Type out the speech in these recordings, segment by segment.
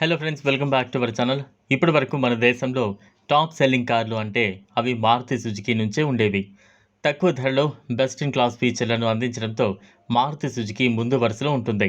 Hello friends welcome back to our channel ఇప్పటి వరకు మన దేశంలో టాప్ సెల్లింగ్ కార్లు అంటే అవి మారుతి సుజుకి నుంచే ఉండేవి. తక్కువ ధరలో బెస్ట్ ఇన్ క్లాస్ ఫీచర్లను అందించడంతో మారుతి సుజుకి ముందు వరుసలో ఉంటుంది.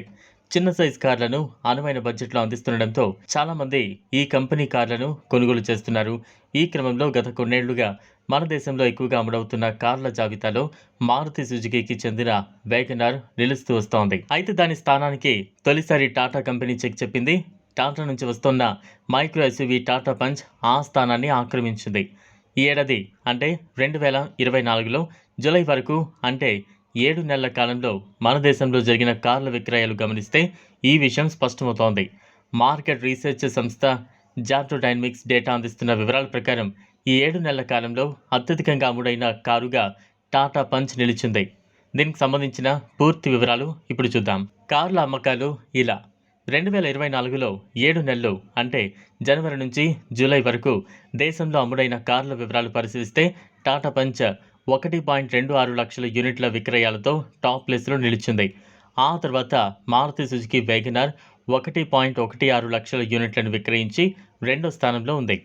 చిన్న సైజ్ కార్లను అనువైన బడ్జెట్లో అందిస్తుండడంతో చాలామంది ఈ కంపెనీ కార్లను కొనుగోలు చేస్తున్నారు. ఈ క్రమంలో గత కొన్నేళ్ళుగా మన దేశంలో ఎక్కువగా అమలవుతున్న కార్ల జాబితాలో మారుతి సుజుకీకి చెందిన వేగనార్ నిలుస్తూ వస్తోంది. అయితే దాని స్థానానికి తొలిసారి టాటా కంపెనీ చెక్ చెప్పింది. టాటా నుంచి వస్తున్న మైక్రో ఎస్యూవీ టాటా పంచ్ ఆ స్థానాన్ని ఆక్రమించింది. ఈ ఏడాది అంటే రెండు వేల ఇరవై నాలుగులో జూలై వరకు అంటే ఏడు నెలల కాలంలో మన దేశంలో జరిగిన కార్ల విక్రయాలు గమనిస్తే ఈ విషయం స్పష్టమవుతోంది. మార్కెట్ రీసెర్చ్ సంస్థ జాటో డైనమిక్స్ డేటా అందిస్తున్న వివరాల ప్రకారం ఈ ఏడు నెలల కాలంలో అత్యధికంగా అమ్ముడైన కారుగా టాటా పంచ్ నిలిచింది. దీనికి సంబంధించిన పూర్తి వివరాలు ఇప్పుడు చూద్దాం. కార్ల అమ్మకాలు ఇలా. రెండు వేల ఇరవై నాలుగులో ఏడు నెలలు అంటే జనవరి నుంచి జూలై వరకు దేశంలో అమ్ముడైన కార్ల వివరాలు పరిశీలిస్తే టాటా పంచ్ ఒకటి పాయింట్ రెండు ఆరు లక్షల యూనిట్ల విక్రయాలతో టాప్ ప్లేస్లో నిలిచింది. ఆ తర్వాత మారుతి సుజుకి వేగనార్ ఒకటి పాయింట్ ఒకటి ఆరు లక్షల యూనిట్లను విక్రయించి రెండో స్థానంలో ఉంది.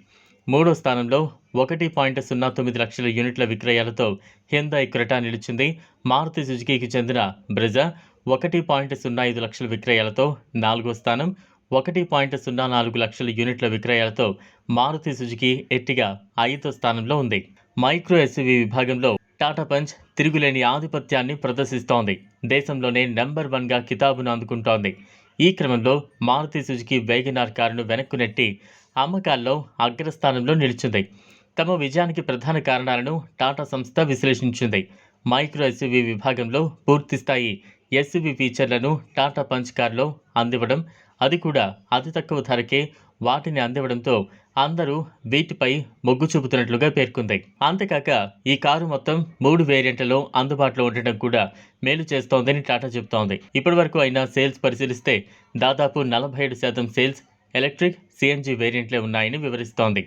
మూడో స్థానంలో ఒకటి పాయింట్ సున్నా తొమ్మిది లక్షల యూనిట్ల విక్రయాలతో హ్యుందాయ్ క్రెటా నిలిచింది. మారుతి సుజుకీకి చెందిన బ్రెజా ఒకటి పాయింట్ సున్నా ఐదు లక్షల విక్రయాలతో నాలుగో స్థానం ఒకటి పాయింట్ సున్నా నాలుగు లక్షల యూనిట్ల విక్రయాలతో మారుతి సుజుకి ఎట్టిగా ఐదో స్థానంలో ఉంది. మైక్రో ఎస్యూవీ విభాగంలో టాటా పంచ్ తిరుగులేని ఆధిపత్యాన్ని ప్రదర్శిస్తోంది. దేశంలోనే నెంబర్ వన్గా కితాబును అందుకుంటోంది. ఈ క్రమంలో మారుతి సుజుకి వేగనార్ కారును వెనక్కు నెట్టి అమ్మకాల్లో అగ్రస్థానంలో నిలిచింది. తమ విజయానికి ప్రధాన కారణాలను టాటా సంస్థ విశ్లేషించింది. మైక్రో ఎస్యూవీ విభాగంలో పూర్తిస్థాయి ఎస్యూవీ ఫీచర్లను టాటా పంచ్ కార్లో అందివ్వడం అది కూడా అతి తక్కువ ధరకే వాటిని అందివ్వడంతో అందరూ వీటిపై మొగ్గు చూపుతున్నట్లుగా పేర్కొంది. అంతేకాక ఈ కారు మొత్తం మూడు వేరియంట్లలో అందుబాటులో ఉండటం కూడా మేలు చేస్తోందని టాటా చెబుతోంది. ఇప్పటివరకు అయిన సేల్స్ పరిశీలిస్తే దాదాపు నలభై ఏడు శాతం సేల్స్ ఎలక్ట్రిక్ సిఎన్జి వేరియంట్లే ఉన్నాయని వివరిస్తోంది.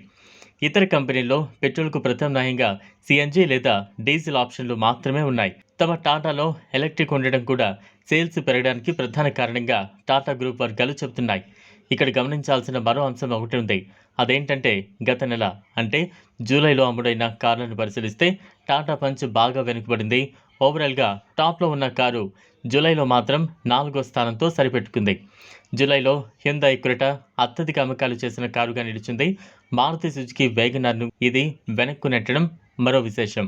ఇతర కంపెనీల్లో పెట్రోల్కు ప్రత్యామ్నాయంగా సిఎన్జి లేదా డీజిల్ ఆప్షన్లు మాత్రమే ఉన్నాయి. తమ టాటాలో ఎలక్ట్రిక్ ఉండడం కూడా సేల్స్ పెరగడానికి ప్రధాన కారణంగా టాటా గ్రూప్ వర్గాలు చెబుతున్నాయి. ఇక్కడ గమనించాల్సిన మరో అంశం ఒకటి ఉంది. అదేంటంటే గత నెల అంటే జూలైలో అమ్ముడైన కార్లను పరిశీలిస్తే టాటా పంచ్ బాగా వెనుకబడింది. ఓవరాల్గా టాప్లో ఉన్న కారు జూలైలో మాత్రం నాలుగో స్థానంతో సరిపెట్టుకుంది. జూలైలో హ్యుందాయ్ ఇక్రట అత్యధిక అమ్మకాలు చేసిన కారుగా నిలిచింది. మారుతి సుజుకి వేగనార్ను ఇది వెనక్కు నెట్టడం మరో విశేషం.